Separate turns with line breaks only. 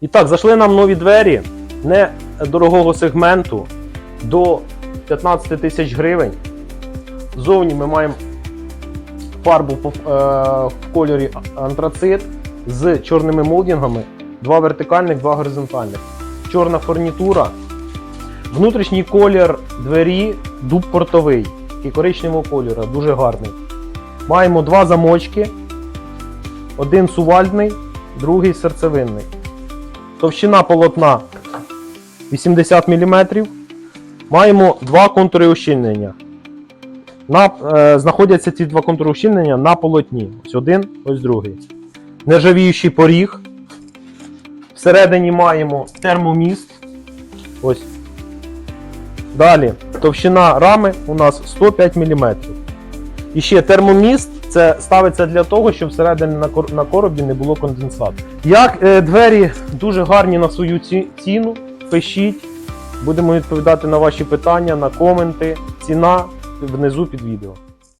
І так, зайшли нам нові двері не дорогого сегменту до 15 тисяч гривень. Зовні ми маємо фарбу е, в кольорі антрацит з чорними молдингами, два вертикальних, два горизонтальних. Чорна фурнітура. Внутрішній колір двері дуб портовий і коричневого кольору, дуже гарний. Маємо два замочки, один сувальдний, другий серцевинний. Товщина полотна 80 мм. Маємо два контури ущільнення. На, е, знаходяться ці два контури ущільнення на полотні. Ось один, ось другий. Нержавіючий поріг. Всередині маємо термоміст. Ось. Далі. Товщина рами у нас 105 мм. І ще термоміст це ставиться для того, щоб всередині на, коробі не було конденсату. Як е, двері дуже гарні на свою ці- ціну, пишіть. Будемо відповідати на ваші питання, на коменти. Ціна внизу під відео.